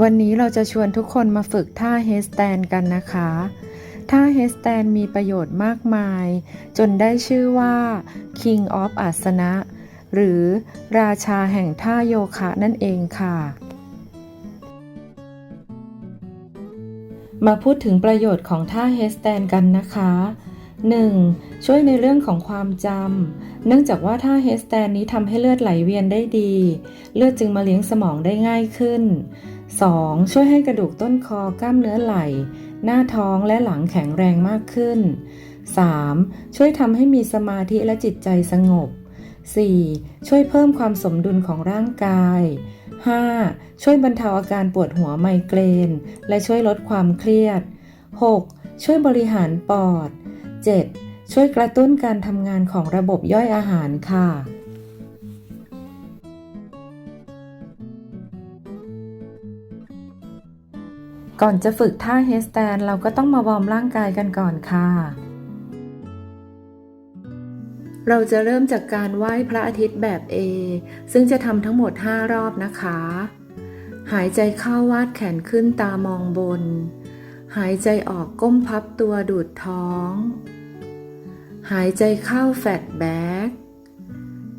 วันนี้เราจะชวนทุกคนมาฝึกท่าเฮสแตนกันนะคะ ท่าเฮสแตนมีประโยชน์มากมาย จนได้ชื่อว่า King of อาสนะ หรือราชาแห่งท่าโยคะนั่นเองค่ะ มาพูดถึงประโยชน์ของท่าเฮสแตนกันนะคะ 1. ช่วยในเรื่องของความจำ เนื่องจากว่าท่าเฮสแตนนี้ทำให้เลือดไหลเวียนได้ดี เลือดจึงมาเลี้ยงสมองได้ง่ายขึ้น 2. ช่วยให้กระดูกต้นคอกล้ามเนื้อไหล่ หน้าท้องและหลังแข็งแรงมากขึ้น 3. ช่วยทำให้มีสมาธิและจิตใจสงบ 4. ช่วยเพิ่มความสมดุลของร่างกาย 5. ช่วยบรรเทาอาการปวดหัวไมเกรน และช่วยลดความเครียด 6. ช่วยบริหารปอด 7. ช่วยกระตุ้นการทำงานของระบบย่อยอาหารค่ะ ก่อนจะฝึกท่าเฮสแตนเราก็ต้องมาวอร์มร่างกายกันก่อนค่ะ เราจะเริ่มจากการไหว้พระอาทิตย์แบบ A ซึ่งจะทำทั้งหมด 5 รอบนะคะ หายใจเข้าวาดแขนขึ้นตามองบน หายใจออกก้มพับตัวดูดท้อง หายใจเข้าแฟตแบ็ก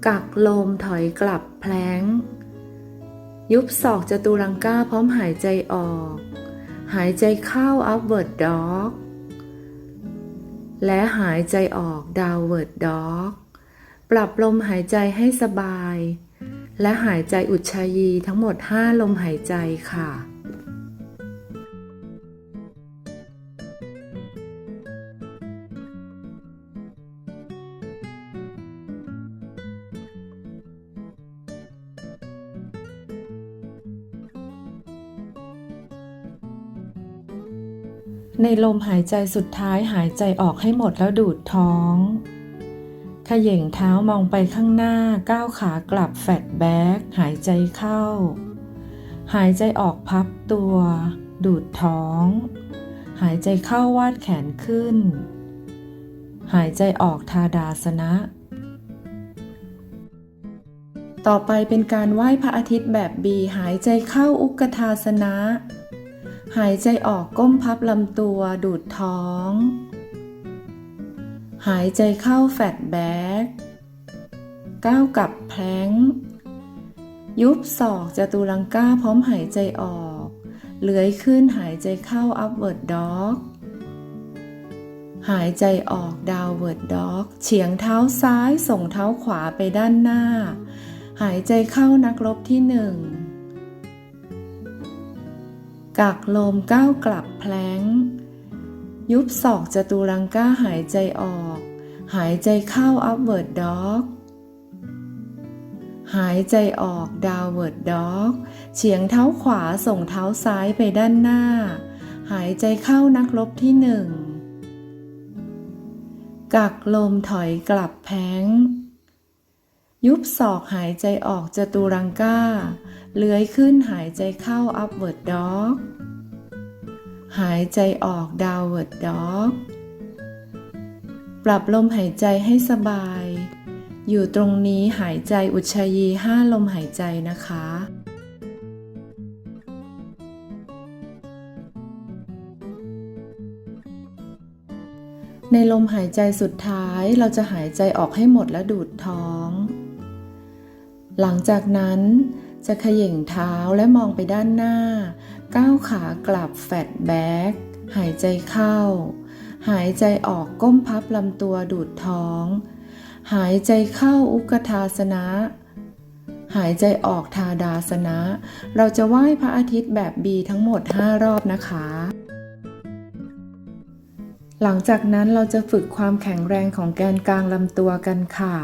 กักลมถอยกลับแพลงยุบศอกจตุรังก้าพร้อมหายใจออก หายใจเข้า upward dog และหายใจออก downward dog ปรับลมหายใจให้สบาย และหายใจอุดชายีทั้งหมด 5 ลมหายใจค่ะ ในลมหายใจสุดท้ายหายใจออกให้หมดแล้วดูดท้องขย่งเท้ามองไปข้างหน้าก้าวขากลับแฟตแบ็กหายใจเข้า หายใจออกพับตัว ดูดท้อง หายใจเข้าวาดแขนขึ้น หายใจออกทาดาสนะ ต่อไปเป็นการไหว้พระอาทิตย์แบบบี หายใจเข้าอุกทาสนะ หายใจออกก้มพับลำตัวดูดท้อง หายใจเข้าแฟตแบ็กก้าวกลับแพลงยุบศอกจตุรังก้าพร้อมหายใจออก เลื้อยขึ้นหายใจเข้า upward dog หายใจออก downward dog เฉียงเท้าซ้ายส่งเท้าขวาไปด้านหน้า หายใจเข้านักรบที่หนึ่ง กักลมก้าวกลับแพลงยุบศอกจตุรังก้าหายใจออก หายใจเข้า upward dog หายใจออก downward dog เฉียงเท้าขวาส่งเท้าซ้ายไปด้านหน้า หายใจเข้านักลบที่หนึ่งกักลมถอยกลับแพงยุบศอกหายใจออกจตุรังก้า เลื้อยขึ้นหายใจเข้า upward dog หายใจออก downward dog ปรับลมหายใจให้สบาย อยู่ตรงนี้หายใจอุชยีห้าลมหายใจนะคะ ในลมหายใจสุดท้ายเราจะหายใจออกให้หมดและดูดท้อง หลังจากนั้น จะขย่งเท้าและมองไปด้านหน้า ก้าวขากลับแฟตแบ็กหายใจเข้า หายใจออกก้มพับลำตัวดูดท้อง หายใจเข้าอุกทาสนะ หายใจออกทาดาสนะ เราจะไหว้พระอาทิตย์แบบบีทั้งหมด 5 รอบนะคะ หลังจากนั้นเราจะฝึกความแข็งแรงของแกนกลางลำตัวกันค่ะ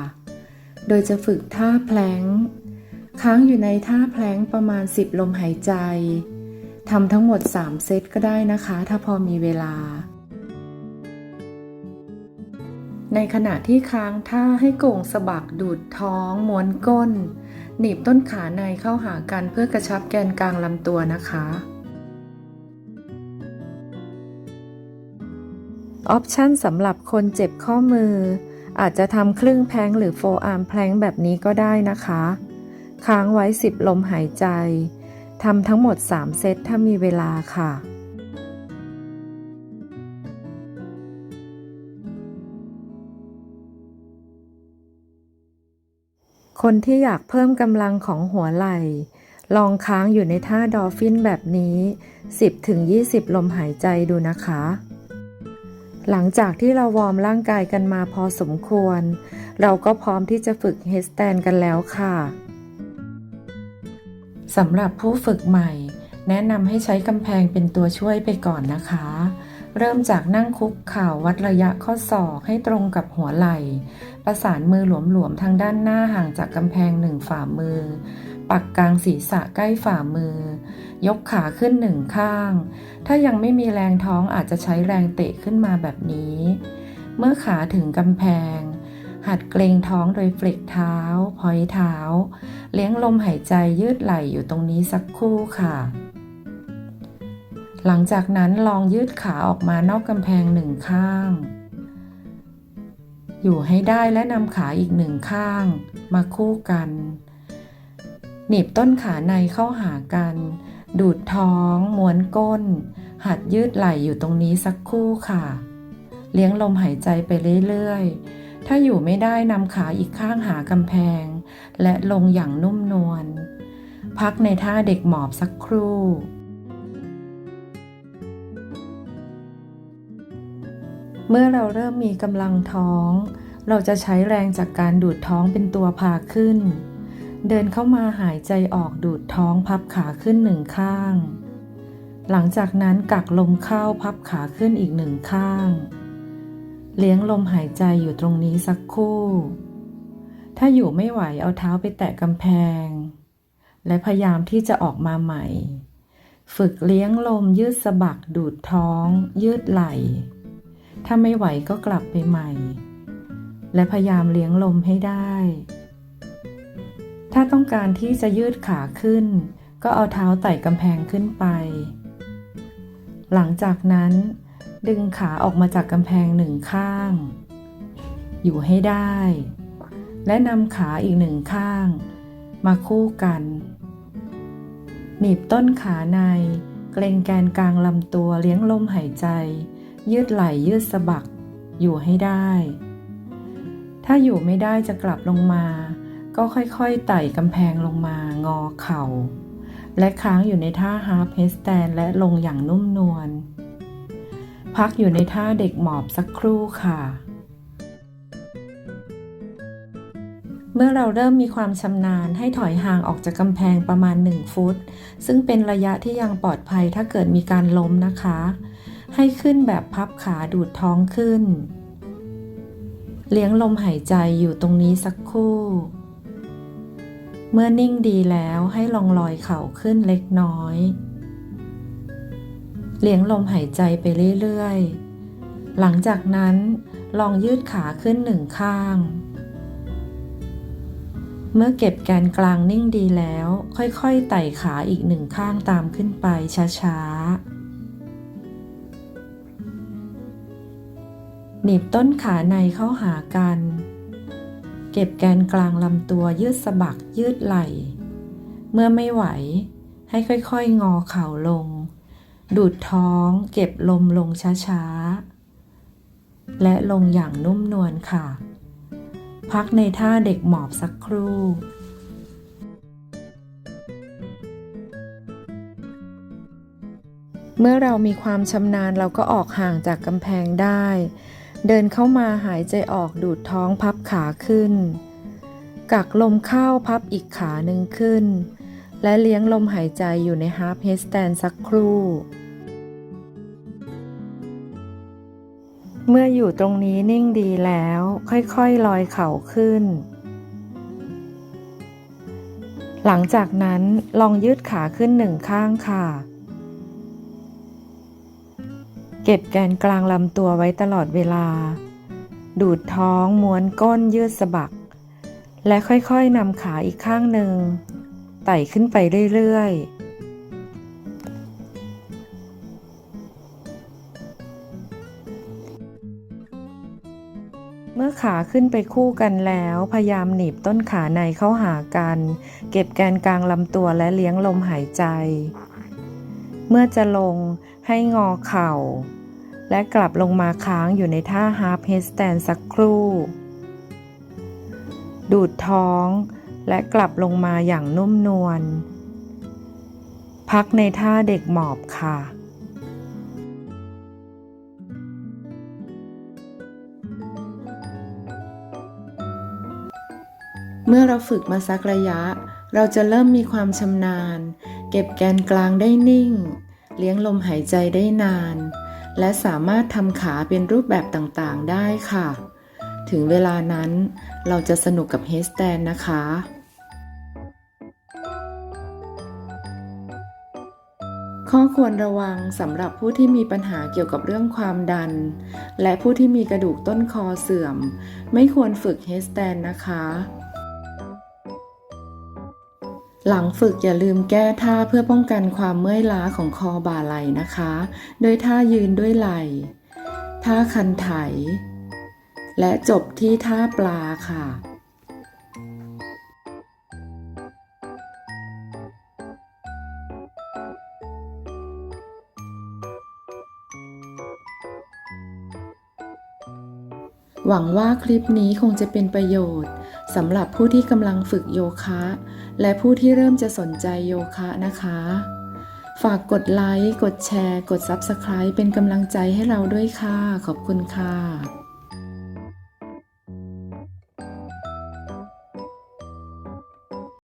โดยจะฝึกท่าแพลง ค้างอยู่ในท่าแพลงประมาณ 10 ลมหายใจทำทั้งหมด 3 เซตก็ได้นะคะ ถ้าพอมีเวลา ในขณะที่ค้างท่าให้โก่งสะบักดูดท้อง ม้วนก้น หนีบต้นขาในเข้าหากันเพื่อกระชับแกนกลางลำตัวนะคะออปชันสำหรับคนเจ็บข้อมือ อาจจะทำครึ่งแพลงหรือโฟอาร์มแพลงแบบนี้ก็ได้นะคะ ค้างไว้ 10 ลมหายใจทำทั้งหมด 3 เซตถ้ามีเวลาค่ะคนที่อยากเพิ่มกำลังของหัวไหล่ ลองค้างอยู่ในท่าดอลฟินแบบนี้ 10-20 ลมหายใจดูนะคะ หลังจากที่เราวอร์มร่างกายกันมาพอสมควร เราก็พร้อมที่จะฝึกเฮดสแตนกันแล้วค่ะ สำหรับผู้ฝึกใหม่ แนะนำให้ใช้กำแพงเป็นตัวช่วยไปก่อนนะคะ เริ่มจากนั่งคุกเข่าวัดระยะข้อศอกให้ตรงกับหัวไหล่ ประสานมือหลวมๆทางด้านหน้าห่างจากกำแพงหนึ่งฝ่ามือ ปักกลางศีรษะใกล้ฝ่ามือ ยกขาขึ้นหนึ่งข้าง ถ้ายังไม่มีแรงท้องอาจจะใช้แรงเตะขึ้นมาแบบนี้ เมื่อขาถึงกำแพง หัดเกรงท้องโดยเฟลกเท้าพอยเท้า เลี้ยงลมหายใจยืดไหล่อยู่ตรงนี้สักครู่ค่ะ หลังจากนั้นลองยืดขาออกมานอกกำแพงหนึ่งข้าง อยู่ให้ได้และนำขาอีกหนึ่งข้าง มาคู่กัน หนีบต้นขาในเข้าหากัน ดูดท้องม้วนก้น หัดยืดไหล่อยู่ตรงนี้สักครู่ค่ะ เลี้ยงลมหายใจไปเรื่อยๆ ถ้าอยู่ไม่ได้นำขาอีกข้างหากำแพง และลงอย่างนุ่มนวล พักในท่าเด็กหมอบสักครู่ เมื่อเราเริ่มมีกำลังท้อง เราจะใช้แรงจากการดูดท้องเป็นตัวพาขึ้น เดินเข้ามาหายใจออกดูดท้องพับขาขึ้นหนึ่งข้าง หลังจากนั้นกักลมเข้าพับขาขึ้นอีกหนึ่งข้าง เลี้ยงลมหายใจอยู่ตรงนี้สักคู่ ถ้าอยู่ไม่ไหวเอาเท้าไปแตะกำแพง และพยายามที่จะออกมาใหม่ ฝึกเลี้ยงลมยืดสะบักดูดท้อง ยืดไหล่ ถ้าไม่ไหวก็กลับไปใหม่ และพยายามเลี้ยงลมให้ได้ ถ้าต้องการที่จะยืดขาขึ้น ก็เอาเท้าไต่กำแพงขึ้นไป หลังจากนั้น ดึงขาออกมาจากกำแพงหนึ่งข้าง อยู่ให้ได้ และนำขาอีกหนึ่งข้าง มาคู่กัน หนีบต้นขาใน เกรงแกนกลางลำตัวเลี้ยงลมหายใจ ยืดไหล่ยืดสะบัก อยู่ให้ได้ ถ้าอยู่ไม่ได้จะกลับลงมา ก็ค่อยๆไต่กำแพงลงมางอเข่า และค้างอยู่ในท่าฮาร์เฮสแตนและลงอย่างนุ่มนวล พักอยู่ในท่าเด็กหมอบสักครู่ค่ะ เมื่อเราเริ่มมีความชำนาญให้ถอยห่างออกจากกำแพงประมาณ 1 ฟุต ซึ่งเป็นระยะที่ยังปลอดภัยถ้าเกิดมีการล้มนะคะ ให้ขึ้นแบบพับขาดูดท้องขึ้น เลี้ยงลมหายใจอยู่ตรงนี้สักครู่ เมื่อนิ่งดีแล้วให้ลองลอยเข่าขึ้นเล็กน้อย เลี้ยงลมหายใจไปเรื่อยๆ หลังจากนั้นลองยืดขาขึ้นหนึ่งข้าง เมื่อเก็บแกนกลางนิ่งดีแล้ว ค่อยๆ ไต่ขาอีกหนึ่งข้างตามขึ้นไปช้าๆหนีบต้นขาในเข้าหากัน เก็บแกนกลางลำตัวยืดสะบักยืดไหล่ เมื่อไม่ไหวให้ค่อยๆ งอเข่าลง ดูดท้องเก็บลมลงช้าๆ และลงอย่างนุ่มนวลค่ะ พักในท่าเด็กหมอบสักครู่เมื่อเรามีความชำนาญเราก็ออกห่างจากกำแพงได้ เดินเข้ามาหายใจออกดูดท้องพับขาขึ้น กักลมเข้าพับอีกขาหนึ่งขึ้น และเลี้ยงลมหายใจอยู่ในฮาร์ h เฮสแตนสักครู่ เมื่ออยู่ตรงนี้นิ่งดีแล้ว ค่อยๆลอยเข่าขึ้น หลังจากนั้นลองยืดขาขึ้นหนึ่งข้างค่ะ เก็บแกนกลางลำตัวไว้ตลอดเวลา ดูดท้องม้วนก้นยืดสะบัก และค่อยๆนำขาอีกข้างหนึ่งไต่ขึ้นไปเรื่อยๆ เมื่อขาขึ้นไปคู่กันแล้ว พยายามหนีบต้นขาในเข้าหากัน เก็บแกนกลางลำตัวและเลี้ยงลมหายใจ เมื่อจะลงให้งอเข่า และกลับลงมาค้างอยู่ในท่า half headstand สักครู่ ดูดท้อง และกลับลงมาอย่างนุ่มนวลพักในท่าเด็กหมอบค่ะ เมื่อเราฝึกมาสักระยะ เราจะเริ่มมีความชำนาญ เก็บแกนกลางได้นิ่ง เลี้ยงลมหายใจได้นาน และสามารถทำขาเป็นรูปแบบต่างๆได้ค่ะ ถึงเวลานั้นเราจะสนุกกับเฮสแตนนะคะข้อควรระวังสำหรับผู้ที่มีปัญหาเกี่ยวกับเรื่องความดัน และผู้ที่มีกระดูกต้นคอเสื่อม ไม่ควรฝึกเฮสแตนนะคะ หลังฝึกอย่าลืมแก้ท่าเพื่อป้องกันความเมื่อยล้าของคอบ่าไหล่นะคะ โดยท่ายืนด้วยไหล่ ท่าคันไถ และจบที่ท่าปลาค่ะหวังว่าคลิปนี้คงจะเป็นประโยชน์ สำหรับผู้ที่กำลังฝึกโยคะ และผู้ที่เริ่มจะสนใจโยคะนะคะ ฝากกดไลค์ กดแชร์ กด Subscribe เป็นกำลังใจให้เราด้วยค่ะ ขอบคุณค่ะ